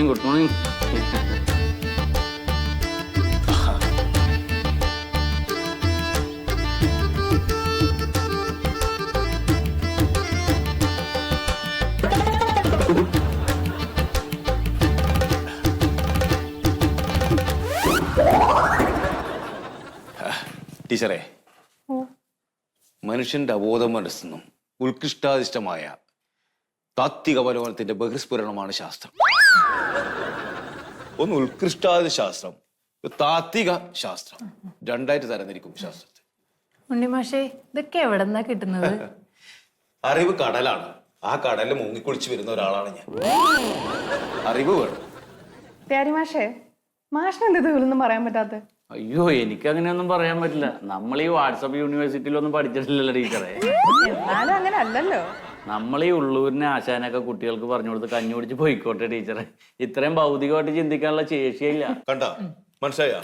Morning good morning ടീച്ചറെ മനുഷ്യന്റെ അബോധ മനസ്സെന്നും ഉത്കൃഷ്ടാദിഷ്ടമായ താത്വിക പരമനത്തിന്റെ ബഹിസ്ഫുരണമാണ് ശാസ്ത്രം. ഒന്ന് ഉത്കൃഷ്ടാദി ശാസ്ത്രം. താത്വിക ശാസ്ത്രം. രണ്ടായിട്ട് തരംതിരിക്കും ശാസ്ത്രത്തെ ഉണ്ണിമാഷേ ഇതൊക്കെ എവിടെന്നാ കിട്ടുന്നത്? അറിവ് കടലാണ്. ആ കടലിൽ മുങ്ങിക്കുളിച്ച് വരുന്ന ഒരാളാണ് ഞാൻ. അറിവ് വേണം. പ്യാരി മാഷേ മാഷിന് എന്ത് ഇതിലൊന്നും പറയാൻ പറ്റാത്ത? അയ്യോ എനിക്ക് അങ്ങനെയൊന്നും പറയാൻ പറ്റില്ല. നമ്മൾ ഈ വാട്സപ്പ് യൂണിവേഴ്സിറ്റിയിലൊന്നും പഠിച്ചിട്ടില്ലല്ലോ ടീച്ചറെ. എന്നാലും അങ്ങനെ അല്ലല്ലോ. നമ്മൾ ഈ ഉള്ളൂരിനെ ആശാനൊക്കെ കുട്ടികൾക്ക് പറഞ്ഞു കൊടുത്ത് കഞ്ഞി കുടിച്ച് പോയിക്കോട്ടെ ടീച്ചറെ ഇത്രയും ഭൗതികമായിട്ട് ചിന്തിക്കാനുള്ള ശേഷിയില്ല. കണ്ട? മനസ്സിലായ?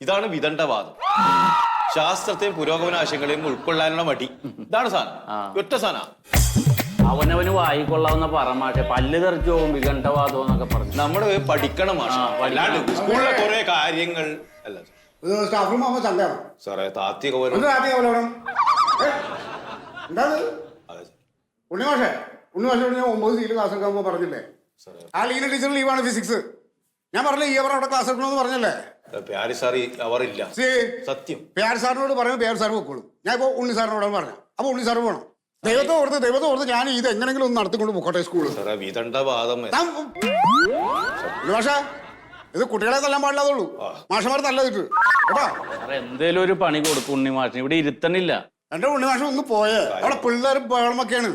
ഇതാണ് വിദണ്ഡവാദം. ശാസ്ത്രത്തെയും പുരോഗമന ആശയങ്ങളെയും ഉൾക്കൊള്ളാനുള്ള മടി. ഇതാണ് സാധനം. ഒറ്റ സാധനം. അവനവന് വായിക്കൊള്ളാവുന്ന പറമാട്ടെ പല്ല് തെറിച്ചു പോകും വികണ്ഠവാദം എന്നൊക്കെ പറഞ്ഞു. നമ്മൾ പഠിക്കണം സ്കൂളിലെ കുറെ കാര്യങ്ങൾ. അല്ല. സാറേ താത്വിക പരം- എന്ത് ആദ്യം അവലോകനം എന്താ അതെ സാർ. ഉണ്ണിമാഷേ ഉണ്ണിമാഷോട് ഞാൻ ഒമ്പത് സീൽ ക്ലാസ് എടുക്കാൻ പറഞ്ഞില്ലേ? ആ ലീന ടീച്ചർ ലീവാണ് ഫിസിക്സ് ഞാൻ പറഞ്ഞില്ല ഈ അവർ അവിടെ ക്ലാസ് എടുക്കണമെന്ന് പറഞ്ഞല്ലേ? പ്യാരി സാർ അവറില്ല സത്യം. സാറിനോട് പറയുമ്പോൾ പ്യാരി സാർ വെക്കോളൂ. ഞാൻ ഇപ്പോൾ ഉണ്ണി സാറിനോട് പറഞ്ഞു അപ്പോൾ ഉണ്ണി സാർ പോകണം ദൈവത്തെ ഓർത്ത് ദൈവത്തെ ഓർത്ത് ഞാൻ ഇത് എങ്ങനെങ്കിലും ഒന്ന് നടത്തിക്കൊണ്ട് പോക്കോട്ടെ സ്കൂളിൽ പക്ഷേ ഇത് കുട്ടികളെ തല്ലാൻ പാടില്ലാതുള്ളൂ മാഷന്മാർ തല്ലതിട്ട്. കേട്ടോ എന്തേലും ഒരു പണി കൊടുക്കും ഉണ്ണി മാഷിന് ഇവിടെ ഇരുത്തണില്ല. എന്റെ ഉണ്ണിമാഷം ഒന്ന് പോയേ അവിടെ പിള്ളേർ ബഹളമൊക്കെയാണ്.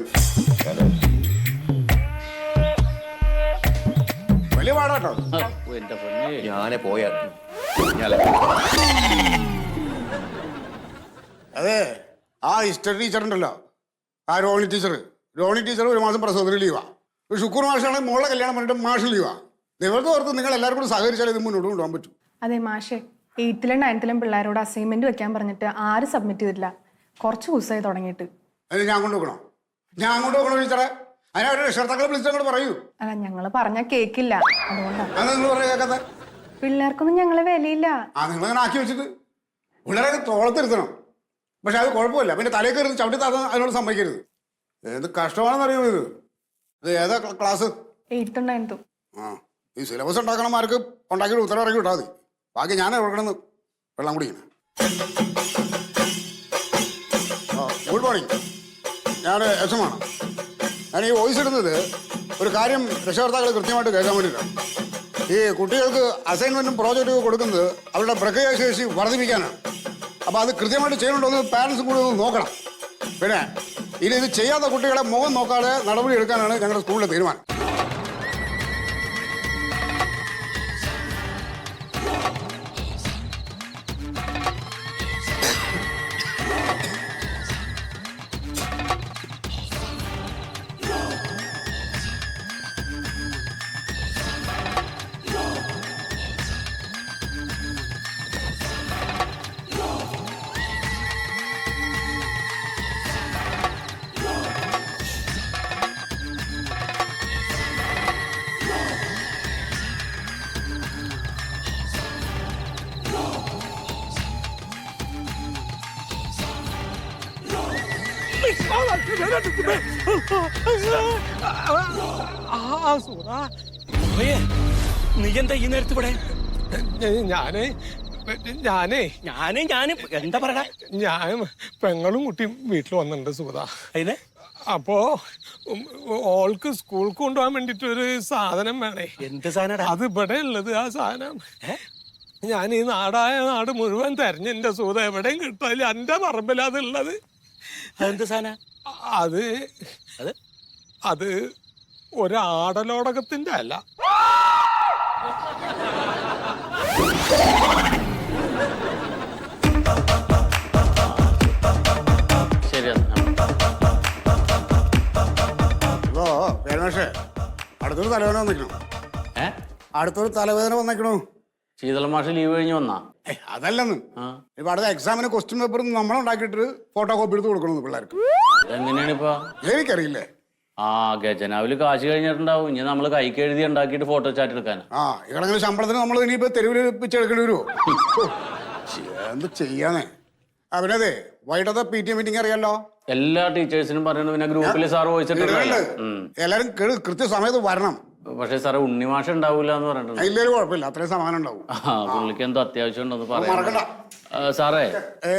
വലിയ പാടാട്ടോ. ആ, എന്റെ പൊന്നേ. ഞാനെ പോയാ. അതെ ആ ഹിസ്റ്ററി ടീച്ചർ ഉണ്ടല്ലോ. ആ രോണി ടീച്ചർ രോണി ടീച്ചർ ഒരു മാസം പ്രസവത്തിന് ലീവാ. ഒരു ശുക്കൂർ മാഷാണെങ്കിൽ മോളെ കല്യാണം പറഞ്ഞിട്ട് മാഷ് ലീവാ. നിങ്ങൾക്ക് ഓർത്ത് നിങ്ങൾ എല്ലാവരും കൂടി സഹകരിച്ചാലേ ഇത് മുന്നോട്ട് കൊണ്ടുപോകാൻ പറ്റും. അതെ മാഷേ എയ്ത്തിലും നയൻത്തിലും പിള്ളേരോട് അസൈൻമെന്റ് വെക്കാൻ പറഞ്ഞിട്ട് ആരും സബ്മിറ്റ് ചെയ്തിട്ടില്ല. കുറച്ച് ദിവസമായി തുടങ്ങിയിട്ട്. അതിന് ഞാൻ കൊണ്ടുപോകണം ഞാൻ ടീച്ചറെ? അതിനെ രക്ഷകർത്താക്കളെ പറയൂ. അല്ല ഞങ്ങൾ പറഞ്ഞാൽ കേക്കില്ല. അതുകൊണ്ടാണ് അത് നിങ്ങൾ പറയാ കേൾക്കാത്ത പിള്ളേർക്കൊന്നും ഞങ്ങളെ വിലയില്ല. ആ നിങ്ങൾ അങ്ങനെ ആക്കി വെച്ചിട്ട് പിള്ളേരൊക്കെ തോളത്തിരുത്തണം പക്ഷെ അത് കുഴപ്പമില്ല. പിന്നെ തലയിൽ കയറി ചവിട്ടി താത്താൻ അതിനോട് സമ്മതിക്കരുത്. ഏത് കഷ്ടമാണെന്ന് അറിയുമോ ഇത്? ഇത് ഏതാ ക്ല- ക്ലാസ്? എയ്ത്തും നയൻത്തും ആ ഈ സിലബസ് ഉണ്ടാക്കണമാർക്ക് ഉണ്ടാക്കിയിട്ട് ഉത്തരം ഇറക്കി വിട്ടാൽ മതി. ബാക്കി ഞാൻ വെള്ളം കുടിക്കണം മോർണിംഗ് ഞാൻ എസ് ആണ് ഞാൻ ഈ വോയിസ് ഇടുന്നത് ഒരു കാര്യം രക്ഷകർത്താക്കൾ കൃത്യമായിട്ട് കേൾക്കാൻ വേണ്ടിയിട്ടാണ്. ഈ കുട്ടികൾക്ക് അസൈൻമെന്റും പ്രോജക്റ്റും കൊടുക്കുന്നത് അവരുടെ പ്രക്രിയാശേഷി വർദ്ധിപ്പിക്കാനാണ്. അപ്പോൾ അത് കൃത്യമായിട്ട് ചെയ്യുന്നുണ്ടോ എന്ന് പാരൻസും കൂടി ഒന്ന് നോക്കണം. പിന്നെ ഇനി ഇത് ചെയ്യാത്ത കുട്ടികളെ മുഖം നോക്കാതെ നടപടി എടുക്കാനാണ് ഞങ്ങളുടെ സ്കൂളിലെ തീരുമാനം. നീ എന്താ ഈ നേരത്ത് ഇവിടെ? ഞാൻ ഞാനേ. ഞാനേ ഞാൻ. എന്താ പറയടാ ഞാൻ പെങ്ങളും കുട്ടിയും വീട്ടിൽ വന്നിട്ടുണ്ട് സുഗത. അതിന് അപ്പോ ഓൾക്ക് സ്കൂൾ കൊണ്ടുപോകാൻ വേണ്ടിട്ട് ഒരു സാധനം വേണേ. എന്ത് സാധനം അത് ഇവിടെ ഉള്ളത് ആ സാധനം. ഞാൻ ഈ നാടായ നാട് മുഴുവൻ തെരഞ്ഞെന്റെ സുഗത എവിടെയും കിട്ടാല്ല എന്റെ പറമ്പിൽ അതുള്ളത് അതെന്ത് സാധന? അത് അത്? അത് ഒരാടലോടകത്തിന്റെ അല്ല. ശരി അടുത്തൊരു തലവേദന വന്നേക്കണോ ഏ? അടുത്തൊരു തലവേദന വന്നിക്കണോ ശീതള മാഷ് ലീവ് കഴിഞ്ഞ് വന്നാ? ഏയ് അതല്ലെന്ന്. ഇപ്പൊ അടുത്ത എക്സാമിന് ക്വസ്റ്റ്യൻ പേപ്പർ നമ്മൾ ഉണ്ടാക്കിയിട്ട് ഫോട്ടോ കോപ്പി എടുത്ത് കൊടുക്കണമെന്ന് പിള്ളേർക്ക്. എങ്ങനെയാണ് ഇപ്പൊ എനിക്കറിയില്ലേ. ആ ഗജനാവിൽ കാശ് കഴിഞ്ഞിട്ടുണ്ടാവും. ഇനി നമ്മൾ കൈക്ക് എഴുതി ഉണ്ടാക്കിയിട്ട് ഫോട്ടോ ചാറ്റ് എടുക്കാനാ ആ കിടക്കുന്ന ശമ്പളത്തിന് നമ്മൾ ഇനിയിപ്പോ തെരുവിൽ പിച്ചെടുക്കേണ്ടി വരുമോ എന്ത് ചെയ്യാനേ? അവനതെ വൈകിട്ടത്തെ പി ടി എ മീറ്റിംഗ് അറിയാലോ? എല്ലാ ടീച്ചേഴ്സിനും പറയുന്നത് പിന്നെ ഗ്രൂപ്പിൽ സാർ. വോയിച്ചിട്ടുണ്ട് എല്ലാരും കൃത്യ കൃത്യസമയത്ത് വരണം. പക്ഷെ സാറേ ഉണ്ണിമാഷ ഉണ്ടാവൂല എന്ന് പറഞ്ഞിട്ടുണ്ട് ഇല്ലേലും കുഴപ്പമില്ല. അത്രയും സമാനം ഉണ്ടാവും. ആ പുള്ളിക്ക് എന്തോ അത്യാവശ്യം ഉണ്ടെന്ന് മറക്കണ്ട. പറയാം സാറേ. ഏ?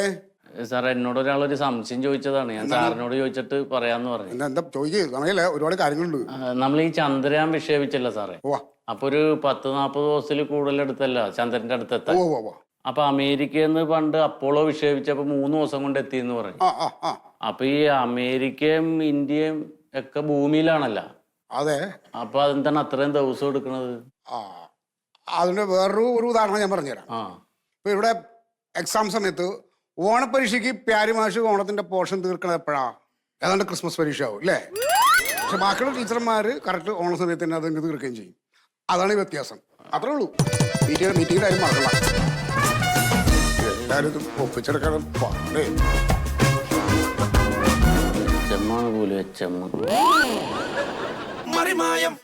സാറേ എന്നോട് ഒരാളൊരു സംശയം ചോദിച്ചതാണ്. ഞാൻ സാറിനോട് ചോദിച്ചിട്ട് പറയാന്ന് പറഞ്ഞു. എന്താ എന്താ ഒരുപാട് കാര്യങ്ങളുണ്ട്. നമ്മൾ ഈ ചന്ദ്രയാൻ വിക്ഷേപിച്ചല്ല സാറേ? അപ്പൊ ഒരു പത്ത് നാൽപ്പത് ദിവസത്തിൽ കൂടുതൽ അടുത്തല്ല ചന്ദ്രന്റെ അടുത്തെത്താൻ. പോവാ അപ്പൊ അമേരിക്കയിൽ നിന്ന് പണ്ട് അപ്പോളോ വിക്ഷേപിച്ചപ്പോ മൂന്ന് ദിവസം കൊണ്ട് എത്തിയെന്ന് പറഞ്ഞു. ആ ആ ആ. അപ്പൊ ഈ അമേരിക്കയും ഇന്ത്യയും ഒക്കെ ഭൂമിയിലാണല്ലോ. അതെ. അപ്പൊ അതെന്താണ് അത്രയും ദിവസം എടുക്കുന്നത് ആ അതിന്റെ വേറൊരു ഒരു ഉദാഹരണം ഞാൻ പറഞ്ഞുതരാം. ആ. ഇപ്പൊ ഇവിടെ എക്സാം സമയത്ത് ഓണപരീക്ഷയ്ക്ക് പ്യാരിമാഷ് ഓണത്തിന്റെ പോർഷൻ തീർക്കണത് എപ്പോഴാ? ഏതാണ്ട് ക്രിസ്മസ് പരീക്ഷ ആവും അല്ലേ പക്ഷെ ബാക്കിയുള്ള ടീച്ചർമാര് കറക്റ്റ് ഓണ സമയത്ത് തന്നെ അതങ്ങ് തീർക്കുകയും ചെയ്യും. അതാണ് ഈ വ്യത്യാസം. അത്രേ ഉള്ളൂ. മീറ്റിംഗ് മീറ്റിംഗിന്റെ കാര്യം മറക്കണം എല്ലാവരും ഇത് ഒപ്പിച്ചെടുക്കണം. പാടേ. ചെമ്മാണ് പോലും ചെമ്മ. മറിമായം